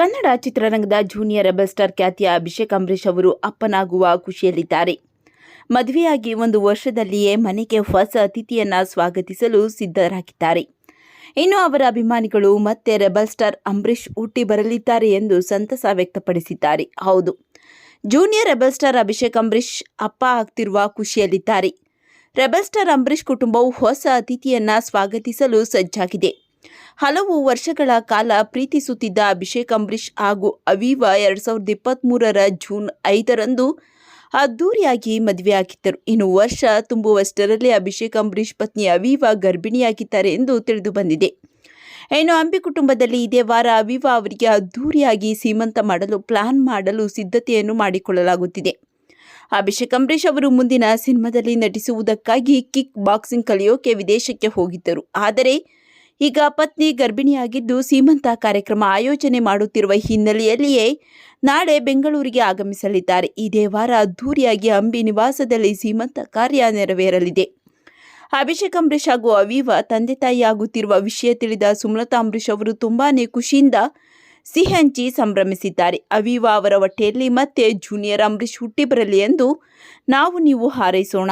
ಕನ್ನಡ ಚಿತ್ರರಂಗದ junior rebel star ಖ್ಯಾತಿಯ ಅಭಿಷೇಕ್ ಅಂಬರೀಷ್ ಅವರು ಅಪ್ಪನಾಗುವ ಖುಷಿಯಲ್ಲಿದ್ದಾರೆ. ಮದುವೆಯಾಗಿ ಒಂದು ವರ್ಷದಲ್ಲಿಯೇ ಮನೆಗೆ ಹೊಸ ಅತಿಥಿಯನ್ನ ಸ್ವಾಗತಿಸಲು ಸಿದ್ಧರಾಗಿದ್ದಾರೆ. ಇನ್ನು ಅವರ ಅಭಿಮಾನಿಗಳು ಮತ್ತೆ ರೆಬಲ್ ಸ್ಟಾರ್ ಅಂಬರೀಷ್ ಹುಟ್ಟಿ ಬರಲಿದ್ದಾರೆ ಎಂದು ಸಂತಸ ವ್ಯಕ್ತಪಡಿಸಿದ್ದಾರೆ. ಹೌದು, junior rebel star Abhishek Ambareesh ಅಪ್ಪ ಆಗ್ತಿರುವ ಖುಷಿಯಲ್ಲಿದ್ದಾರೆ. ರೆಬಲ್ ಸ್ಟಾರ್ ಅಂಬರೀಷ್ ಕುಟುಂಬವು ಹೊಸ ಅತಿಥಿಯನ್ನ ಸ್ವಾಗತಿಸಲು ಸಜ್ಜಾಗಿದೆ. ಹಲವು ವರ್ಷಗಳ ಕಾಲ ಪ್ರೀತಿಸುತ್ತಿದ್ದ ಅಭಿಷೇಕ್ ಅಂಬರೀಷ್ ಹಾಗೂ ಅವೀವಾ ಎರಡ್ ಸಾವಿರದ ಇಪ್ಪತ್ತ್ಮೂರರ ಜೂನ್ ಐದರಂದು ಅದ್ದೂರಿಯಾಗಿ ಮದುವೆಯಾಗಿದ್ದರು ಇನ್ನು ವರ್ಷ ತುಂಬುವಷ್ಟರಲ್ಲಿ ಅಭಿಷೇಕ್ ಅಂಬರೀಷ್ ಪತ್ನಿ ಅವೀವಾ ಗರ್ಭಿಣಿಯಾಗಿದ್ದಾರೆ ಎಂದು ತಿಳಿದು ಬಂದಿದೆ. ಇನ್ನು ಅಂಬಿ ಕುಟುಂಬದಲ್ಲಿ ಇದೇ ವಾರ ಅವಿವಾ ಅವರಿಗೆ ಅದ್ದೂರಿಯಾಗಿ ಸೀಮಂತ ಮಾಡಲು, ಪ್ಲಾನ್ ಮಾಡಲು ಸಿದ್ಧತೆಯನ್ನು ಮಾಡಿಕೊಳ್ಳಲಾಗುತ್ತಿದೆ. ಅಭಿಷೇಕ್ ಅಂಬರೀಷ್ ಅವರು ಮುಂದಿನ ಸಿನಿಮಾದಲ್ಲಿ ನಟಿಸುವುದಕ್ಕಾಗಿ ಕಿಕ್ ಬಾಕ್ಸಿಂಗ್ ಕಲಿಯೋಕೆ ವಿದೇಶಕ್ಕೆ ಹೋಗಿದ್ದರು. ಆದರೆ ಈಗ ಪತ್ನಿ ಗರ್ಭಿಣಿಯಾಗಿದ್ದು ಸೀಮಂತ ಕಾರ್ಯಕ್ರಮ ಆಯೋಜನೆ ಮಾಡುತ್ತಿರುವ ಹಿನ್ನೆಲೆಯಲ್ಲಿಯೇ ನಾಳೆ ಬೆಂಗಳೂರಿಗೆ ಆಗಮಿಸಲಿದ್ದಾರೆ. ಇದೇ ವಾರ ಅದ್ದೂರಿಯಾಗಿ ಅಂಬಿ ನಿವಾಸದಲ್ಲಿ ಸೀಮಂತ ಕಾರ್ಯ ನೆರವೇರಲಿದೆ. ಅಭಿಷೇಕ್ ಅಂಬರೀಷ್ ಹಾಗೂ ಅವೀವ ತಂದೆ ತಾಯಿ ಆಗುತ್ತಿರುವ ವಿಷಯ ತಿಳಿದ ಸುಮಲತಾ ಅಂಬರೀಷ್ ಅವರು ತುಂಬಾನೇ ಖುಷಿಯಿಂದ ಸಿಹಿ ಸಂಭ್ರಮಿಸಿದ್ದಾರೆ. ಅವೀವ ಅವರ ಹೊಟ್ಟೆಯಲ್ಲಿ ಮತ್ತೆ ಜೂನಿಯರ್ ಅಂಬರೀಷ್ ಹುಟ್ಟಿ ಬರಲಿ ಎಂದು ನಾವು ನೀವು ಹಾರೈಸೋಣ.